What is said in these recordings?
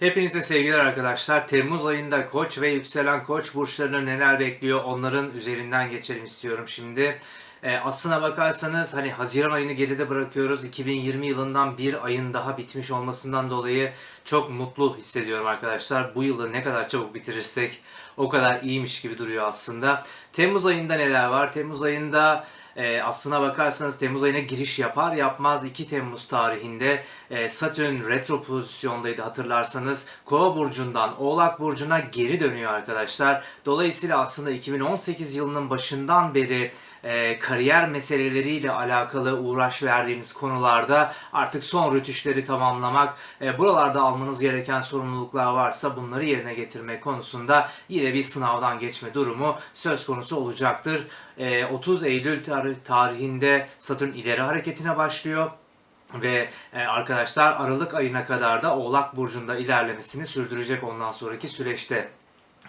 Hepinize sevgiler arkadaşlar. Temmuz ayında Koç ve yükselen Koç burçlarını neler bekliyor onların üzerinden geçelim istiyorum şimdi. Ee, aslına bakarsanız hani Haziran ayını geride bırakıyoruz. 2020 yılından bir ayın daha bitmiş olmasından dolayı çok mutlu hissediyorum arkadaşlar. Bu yılı ne kadar çabuk bitirirsek o kadar iyiymiş gibi duruyor aslında. Temmuz ayında neler var? Temmuz ayında e, aslına bakarsanız Temmuz ayına giriş yapar yapmaz 2 Temmuz tarihinde e, Satürn retro pozisyondaydı hatırlarsanız. Kova burcundan Oğlak burcuna geri dönüyor arkadaşlar. Dolayısıyla aslında 2018 yılının başından beri e, kariyer meseleleriyle alakalı uğraş verdiğiniz konularda artık son rütüşleri tamamlamak, e, buralarda almanız gereken sorumluluklar varsa bunları yerine getirmek konusunda yine bir sınavdan geçme durumu söz konusu olacaktır. E, 30 Eylül tar- tarihinde Satürn ileri hareketine başlıyor. Ve e, arkadaşlar Aralık ayına kadar da Oğlak Burcu'nda ilerlemesini sürdürecek ondan sonraki süreçte.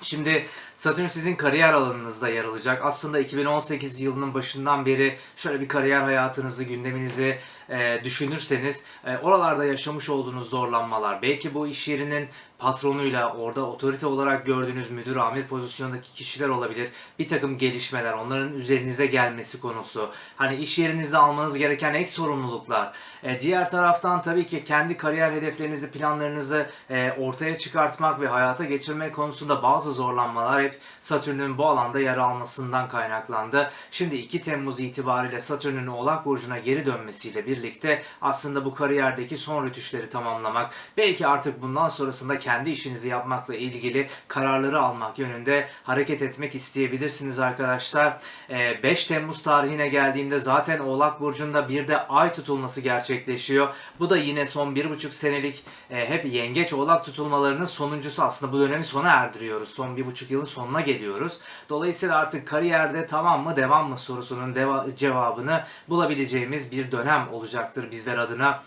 Şimdi Satürn sizin kariyer alanınızda yer alacak. Aslında 2018 yılının başından beri şöyle bir kariyer hayatınızı, gündeminizi e, düşünürseniz e, oralarda yaşamış olduğunuz zorlanmalar, belki bu iş yerinin patronuyla orada otorite olarak gördüğünüz müdür amir pozisyondaki kişiler olabilir. Bir takım gelişmeler, onların üzerinize gelmesi konusu. Hani iş yerinizde almanız gereken ek sorumluluklar. E, diğer taraftan tabii ki kendi kariyer hedeflerinizi, planlarınızı e, ortaya çıkartmak ve hayata geçirmek konusunda bazı zorlanmalar hep Satürn'ün bu alanda yer almasından kaynaklandı. Şimdi 2 Temmuz itibariyle Satürn'ün Oğlak Burcu'na geri dönmesiyle birlikte aslında bu kariyerdeki son rütüşleri tamamlamak, belki artık bundan sonrasında kendi işinizi yapmakla ilgili kararları almak yönünde hareket etmek isteyebilirsiniz arkadaşlar. Ee, 5 Temmuz tarihine geldiğimde zaten Oğlak Burcu'nda bir de ay tutulması gerçekleşiyor. Bu da yine son 1,5 senelik e, hep yengeç Oğlak tutulmalarının sonuncusu aslında bu dönemi sona erdiriyoruz. Son 1,5 yılın sonuna geliyoruz. Dolayısıyla artık kariyerde tamam mı devam mı sorusunun cevabını bulabileceğimiz bir dönem olacaktır bizler adına.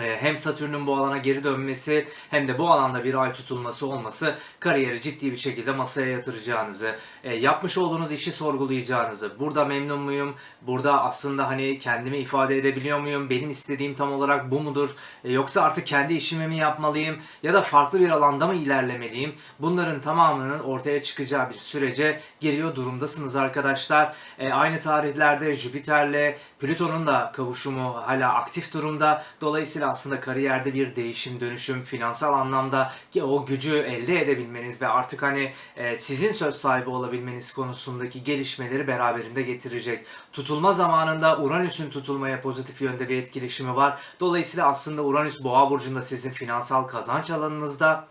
Ee, hem Satürn'ün bu alana geri dönmesi hem de bu alanda bir ay tutulması olması kariyeri ciddi bir şekilde masaya yatıracağınızı, e, yapmış olduğunuz işi sorgulayacağınızı, burada memnun muyum, burada aslında hani kendimi ifade edebiliyor muyum, benim istediğim tam olarak bu mudur, E, yoksa artık kendi işimi mi yapmalıyım? Ya da farklı bir alanda mı ilerlemeliyim, bunların tamamının ortaya çıkacağı bir sürece giriyor durumdasınız arkadaşlar. E, aynı tarihlerde Jüpiter'le Plüton'un da kavuşumu hala aktif durumda. Dolayısıyla aslında kariyerde bir değişim, dönüşüm, finansal anlamda o gücü elde edebilmeniz ve artık hani e, sizin söz sahibi olabilmeniz konusundaki gelişmeleri beraberinde getirecek. Tutulma zamanında Uranüs'ün tutulmaya pozitif yönde bir etkileşimi var. Dolayısıyla aslında Uranüs Boğa burcunda sizin finansal kazanç alanınızda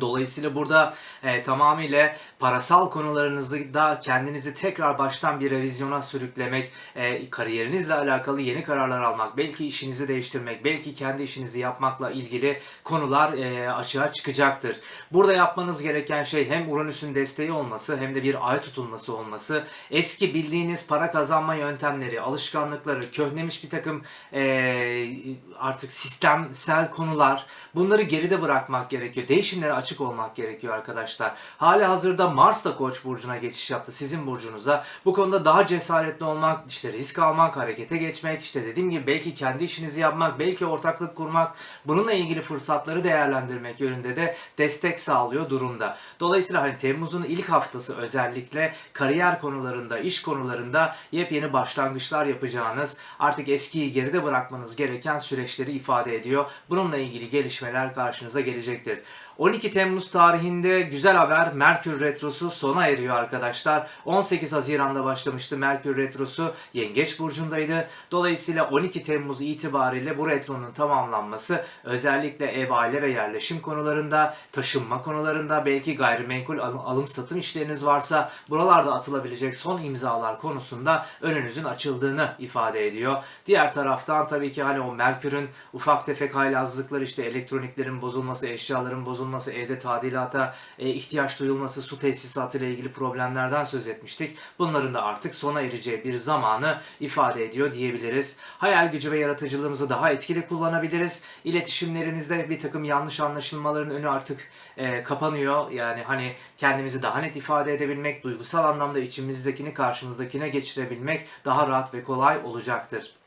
Dolayısıyla burada e, tamamıyla parasal konularınızda kendinizi tekrar baştan bir revizyona sürüklemek, e, kariyerinizle alakalı yeni kararlar almak, belki işinizi değiştirmek, belki kendi işinizi yapmakla ilgili konular e, açığa çıkacaktır. Burada yapmanız gereken şey hem Uranüs'ün desteği olması hem de bir ay tutulması olması. Eski bildiğiniz para kazanma yöntemleri, alışkanlıkları, köhnemiş bir takım e, artık sistemsel konular bunları geride bırakmak gerekiyor. Değişimlere açık olmak gerekiyor arkadaşlar. Hali hazırda Mars da Koç burcuna geçiş yaptı sizin burcunuza. Bu konuda daha cesaretli olmak, işte risk almak, harekete geçmek, işte dediğim gibi belki kendi işinizi yapmak, belki ortaklık kurmak, bununla ilgili fırsatları değerlendirmek yönünde de destek sağlıyor durumda. Dolayısıyla hani Temmuz'un ilk haftası özellikle kariyer konularında, iş konularında yepyeni başlangıçlar yapacağınız, artık eskiyi geride bırakmanız gereken süreçleri ifade ediyor. Bununla ilgili gelişmeler karşınıza gelecektir. 12 Temmuz tarihinde güzel haber Merkür Retrosu sona eriyor arkadaşlar. 18 Haziran'da başlamıştı Merkür Retrosu Yengeç Burcu'ndaydı. Dolayısıyla 12 Temmuz itibariyle bu retronun tamamlanması özellikle ev, aile ve yerleşim konularında, taşınma konularında, belki gayrimenkul al- alım satım işleriniz varsa buralarda atılabilecek son imzalar konusunda önünüzün açıldığını ifade ediyor. Diğer taraftan tabii ki hani o Merkür'ün ufak tefek haylazlıkları işte elektroniklerin bozulması, eşyaların bozulması, evde tadilata e, ihtiyaç duyulması, su tesisatı ile ilgili problemlerden söz etmiştik. Bunların da artık sona ereceği bir zamanı ifade ediyor diyebiliriz. Hayal gücü ve yaratıcılığımızı daha etkili kullanabiliriz. İletişimlerimizde bir takım yanlış anlaşılmaların önü artık e, kapanıyor. Yani hani kendimizi daha net ifade edebilmek, duygusal anlamda içimizdekini karşımızdakine geçirebilmek daha rahat ve kolay olacaktır.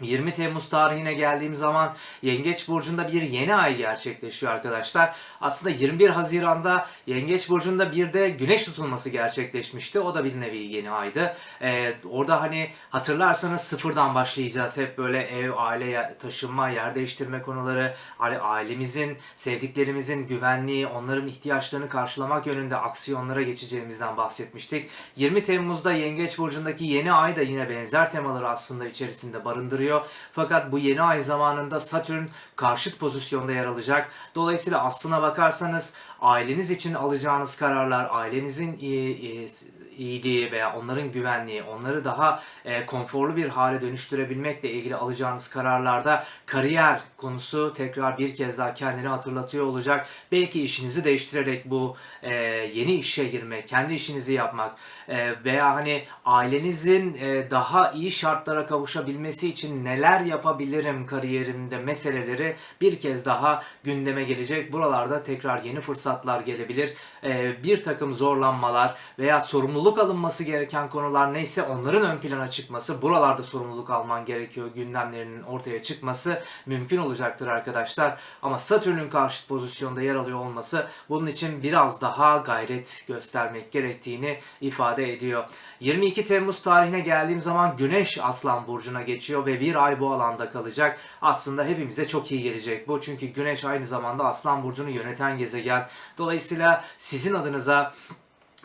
20 Temmuz tarihine geldiğim zaman Yengeç Burcu'nda bir yeni ay gerçekleşiyor arkadaşlar. Aslında 21 Haziran'da Yengeç Burcu'nda bir de güneş tutulması gerçekleşmişti. O da bir nevi yeni aydı. Ee, orada hani hatırlarsanız sıfırdan başlayacağız. Hep böyle ev, aile, taşınma, yer değiştirme konuları, hani ailemizin, sevdiklerimizin güvenliği, onların ihtiyaçlarını karşılamak yönünde aksiyonlara geçeceğimizden bahsetmiştik. 20 Temmuz'da Yengeç Burcu'ndaki yeni ay da yine benzer temaları aslında içerisinde barındırıyor. Fakat bu yeni ay zamanında Satürn karşıt pozisyonda yer alacak. Dolayısıyla aslına bakarsanız aileniz için alacağınız kararlar, ailenizin iyi, iyi- iyiliği veya onların güvenliği, onları daha e, konforlu bir hale dönüştürebilmekle ilgili alacağınız kararlarda kariyer konusu tekrar bir kez daha kendini hatırlatıyor olacak. Belki işinizi değiştirerek bu e, yeni işe girmek, kendi işinizi yapmak e, veya hani ailenizin e, daha iyi şartlara kavuşabilmesi için neler yapabilirim kariyerimde meseleleri bir kez daha gündeme gelecek. Buralarda tekrar yeni fırsatlar gelebilir. E, bir takım zorlanmalar veya sorumluluk alınması gereken konular neyse onların ön plana çıkması, buralarda sorumluluk alman gerekiyor gündemlerinin ortaya çıkması mümkün olacaktır arkadaşlar. Ama Satürn'ün karşıt pozisyonda yer alıyor olması bunun için biraz daha gayret göstermek gerektiğini ifade ediyor. 22 Temmuz tarihine geldiğim zaman Güneş Aslan Burcu'na geçiyor ve bir ay bu alanda kalacak. Aslında hepimize çok iyi gelecek bu. Çünkü Güneş aynı zamanda Aslan Burcu'nu yöneten gezegen. Dolayısıyla sizin adınıza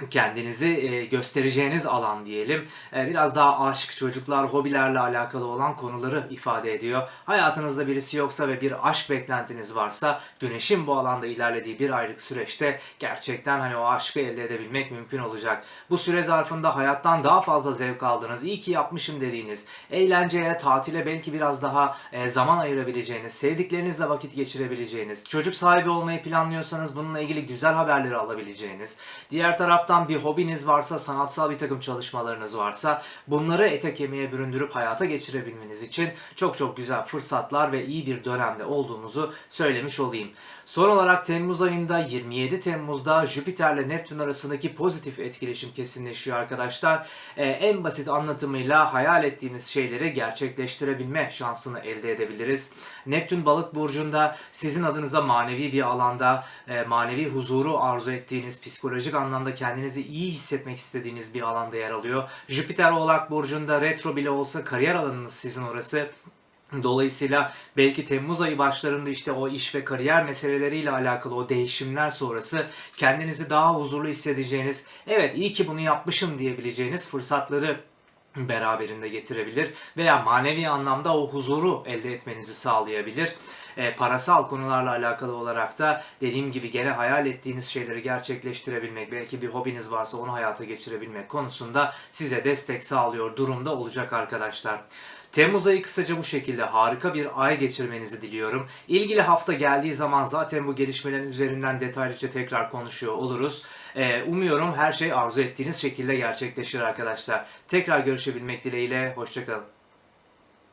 kendinizi e, göstereceğiniz alan diyelim. E, biraz daha aşk, çocuklar, hobilerle alakalı olan konuları ifade ediyor. Hayatınızda birisi yoksa ve bir aşk beklentiniz varsa güneşin bu alanda ilerlediği bir aylık süreçte gerçekten hani o aşkı elde edebilmek mümkün olacak. Bu süre zarfında hayattan daha fazla zevk aldınız, iyi ki yapmışım dediğiniz, eğlenceye, tatile belki biraz daha e, zaman ayırabileceğiniz, sevdiklerinizle vakit geçirebileceğiniz, çocuk sahibi olmayı planlıyorsanız bununla ilgili güzel haberleri alabileceğiniz, diğer taraftan bir hobiniz varsa, sanatsal bir takım çalışmalarınız varsa bunları ete kemiğe büründürüp hayata geçirebilmeniz için çok çok güzel fırsatlar ve iyi bir dönemde olduğumuzu söylemiş olayım. Son olarak Temmuz ayında 27 Temmuz'da Jüpiter ile Neptün arasındaki pozitif etkileşim kesinleşiyor arkadaşlar. Ee, en basit anlatımıyla hayal ettiğimiz şeyleri gerçekleştirebilme şansını elde edebiliriz. Neptün balık burcunda sizin adınıza manevi bir alanda e, manevi huzuru arzu ettiğiniz, psikolojik anlamda kendinizi iyi hissetmek istediğiniz bir alanda yer alıyor. Jüpiter oğlak burcunda retro bile olsa kariyer alanınız sizin orası. Dolayısıyla belki Temmuz ayı başlarında işte o iş ve kariyer meseleleriyle alakalı o değişimler sonrası kendinizi daha huzurlu hissedeceğiniz, evet iyi ki bunu yapmışım diyebileceğiniz fırsatları beraberinde getirebilir veya manevi anlamda o huzuru elde etmenizi sağlayabilir. E, parasal konularla alakalı olarak da dediğim gibi gene hayal ettiğiniz şeyleri gerçekleştirebilmek, belki bir hobiniz varsa onu hayata geçirebilmek konusunda size destek sağlıyor durumda olacak arkadaşlar. Temmuz ayı kısaca bu şekilde harika bir ay geçirmenizi diliyorum. İlgili hafta geldiği zaman zaten bu gelişmelerin üzerinden detaylıca tekrar konuşuyor oluruz. Ee, umuyorum her şey arzu ettiğiniz şekilde gerçekleşir arkadaşlar. Tekrar görüşebilmek dileğiyle, hoşçakalın.